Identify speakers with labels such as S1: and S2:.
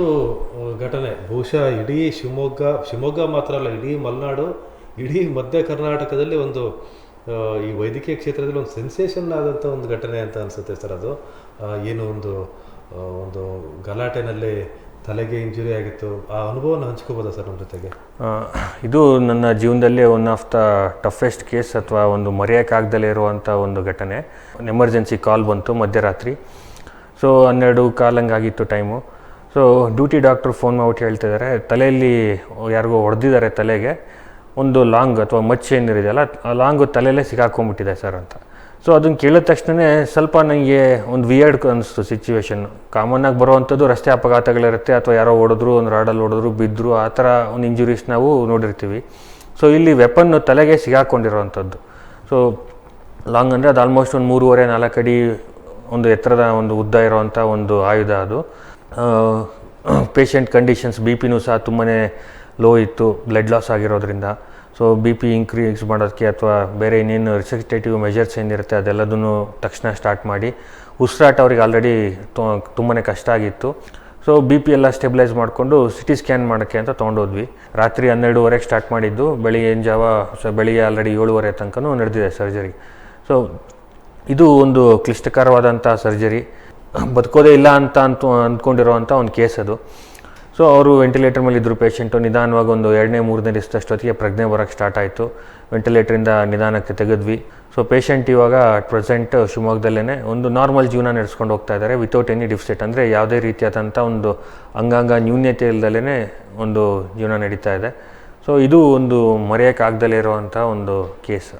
S1: ಆ, ಘಟನೆ. ಬಹುಶಃ ಇಡೀ ಶಿವಮೊಗ್ಗ ಶಿವಮೊಗ್ಗ ಮಾತ್ರ ಅಲ್ಲ ಇಡೀ ಮಲೆನಾಡು ಇಡೀ ಮಧ್ಯ ಕರ್ನಾಟಕದಲ್ಲಿ ಒಂದು ಈ ವೈದ್ಯಕೀಯ ಕ್ಷೇತ್ರದಲ್ಲಿ ಒಂದು ಸೆನ್ಸೇಷನ್ ಆದಂಥ ಒಂದು ಘಟನೆ ಅಂತ ಅನಿಸುತ್ತೆ ಸರ್ ಅದು. ಏನು ಒಂದು ಒಂದು ಗಲಾಟೆನಲ್ಲಿ ತಲೆಗೆ ಇಂಜುರಿ ಆಗಿತ್ತು. ಆ ಅನುಭವನ ಹಂಚ್ಕೋಬೋದಾ ಸರ್ ನಮ್ಮ ಜೊತೆಗೆ?
S2: ಇದು ನನ್ನ ಜೀವನದಲ್ಲಿ one of the toughest case ಅಥವಾ ಒಂದು ಮರೆಯೋಕ್ಕಾಗ್ದಲೇ ಇರುವಂಥ ಒಂದು ಘಟನೆ. ಎಮರ್ಜೆನ್ಸಿ ಕಾಲ್ ಬಂತು ಮಧ್ಯರಾತ್ರಿ. ಸೊ ಹನ್ನೆರಡು ಕಾಲಂಗಾಗಿತ್ತು time so duty doctor phone ಮಾಡ್ಬಿಟ್ಟು ಹೇಳ್ತಿದ್ದಾರೆ ತಲೆಯಲ್ಲಿ ಯಾರಿಗೋ ಹೊಡೆದಿದ್ದಾರೆ ತಲೆಗೆ. ಒಂದು ಲಾಂಗ್ ಅಥವಾ ಮಚ್ಚೆ ಏನಿದೆಯಲ್ಲ ಆ ಲಾಂಗು ತಲೆಯಲ್ಲೇ ಸಿಕ್ಕಾಕೊಂಡ್ಬಿಟ್ಟಿದೆ ಸರ್ ಅಂತ. ಸೊ ಅದನ್ನು ಕೇಳಿದ ತಕ್ಷಣ ಸ್ವಲ್ಪ ನನಗೆ ಒಂದು ವಿಯರ್ಡ್ ಅನಿಸ್ತು ಸಿಚುವೇಶನ್ ಕಾಮನ್ನಾಗಿ ಬರುವಂಥದ್ದು ರಸ್ತೆ ಅಪಘಾತಗಳಿರುತ್ತೆ. ಅಥವಾ ಯಾರೋ ಹೊಡೆದ್ರು, ಒಂದು ರಾಡಲ್ಲಿ ಹೊಡೆದ್ರು, ಬಿದ್ದರು, ಆ ಥರ ಒಂದು ಇಂಜುರೀಸ್ ನಾವು ನೋಡಿರ್ತೀವಿ. ಸೊ ಇಲ್ಲಿ ವೆಪನ್ ತಲೆಗೆ ಸಿಗಾಕೊಂಡಿರುವಂಥದ್ದು ಸೊ ಲಾಂಗ್ ಅಂದರೆ ಅದು ಆಲ್ಮೋಸ್ಟ್ ಒಂದು ಮೂರುವರೆ ನಾಲ್ಕು ಅಡಿ ಒಂದು ಎತ್ತರದ ಒಂದು ಉದ್ದ ಇರೋವಂಥ ಒಂದು ಆಯುಧ ಅದು. ಪೇಷಂಟ್ ಕಂಡೀಷನ್ಸ್ ಬಿ ಪಿನೂ ಸಹ ತುಂಬಾ ಲೋ ಇತ್ತು ಬ್ಲಡ್ ಲಾಸ್ ಆಗಿರೋದ್ರಿಂದ. ಸೊ ಬಿ ಪಿ ಇನ್ಕ್ರೀಸ್ ಮಾಡೋದಕ್ಕೆ ಅಥವಾ ಬೇರೆ ಇನ್ನೇನು ರಿಸೆಕ್ಟೇಟಿವ್ ಮೆಜರ್ಸ್ ಏನಿರುತ್ತೆ ಅದೆಲ್ಲದನ್ನು ತಕ್ಷಣ ಸ್ಟಾರ್ಟ್ ಮಾಡಿ. ಉಸಿರಾಟ ಅವ್ರಿಗೆ ಆಲ್ರೆಡಿ ತುಂಬಾ ಕಷ್ಟ ಆಗಿತ್ತು. ಸೊ ಬಿ ಪಿ ಎಲ್ಲ ಸ್ಟೆಬಿಲೈಸ್ ಮಾಡಿಕೊಂಡು ಸಿಟಿ ಸ್ಕ್ಯಾನ್ ಮಾಡೋಕ್ಕೆ ಅಂತ ತೊಗೊಂಡೋದ್ವಿ. ರಾತ್ರಿ ಹನ್ನೆರಡುವರೆಗೆ ಸ್ಟಾರ್ಟ್ ಮಾಡಿದ್ದು. ಬೆಳಿಗ್ಗೆ ಜಾವ, ಸೊ, ಬೆಳಿಗ್ಗೆ ಆಲ್ರೆಡಿ ಏಳುವರೆ ತನಕನೂ ನಡೆದಿದೆ ಸರ್ಜರಿ ಸೊ ಇದು ಒಂದು ಕ್ಲಿಷ್ಟಕರವಾದಂಥ ಸರ್ಜರಿ ಬದುಕೋದೇ ಇಲ್ಲ ಅಂತ ಅಂತ ಅಂದ್ಕೊಂಡಿರೋವಂಥ ಒಂದು ಕೇಸ್ ಅದು. ಸೊ ಅವರು ವೆಂಟಿಲೇಟರ್ ಮೇಲೆ ಇದ್ದರು ಪೇಷಂಟು ನಿಧಾನವಾಗಿ ಒಂದು ಎರಡನೇ, ಮೂರನೇ ದಿವಸದಷ್ಟೊತ್ತಿಗೆ ಪ್ರಜ್ಞೆ ಬರೋಕ್ಕೆ ಸ್ಟಾರ್ಟ್ ಆಯಿತು. ವೆಂಟಿಲೇಟ್ರಿಂದ ನಿಧಾನಕ್ಕೆ ತೆಗೆದ್ವಿ. ಸೊ ಪೇಷಂಟ್ ಇವಾಗ ಪ್ರೆಸೆಂಟ್ ಶಿವಮೊಗ್ಗದಲ್ಲೇ ಒಂದು ನಾರ್ಮಲ್ ಜೀವನ ನಡೆಸ್ಕೊಂಡು ಹೋಗ್ತಾ ಇದ್ದಾರೆ ವಿತೌಟ್ ಎನಿ ಡಿಫ್ಸೆಟ್ ಅಂದರೆ ಯಾವುದೇ ರೀತಿಯಾದಂಥ ಒಂದು ಅಂಗಾಂಗ ನ್ಯೂನ್ಯತೆ ಇಲ್ದಲೇ ಒಂದು ಜೀವನ ನಡೀತಾ ಇದೆ. ಸೊ ಇದು ಒಂದು ಮರೆಯೋಕ್ಕಾಗ್ದಲೇ ಇರುವಂಥ ಒಂದು ಕೇಸ್.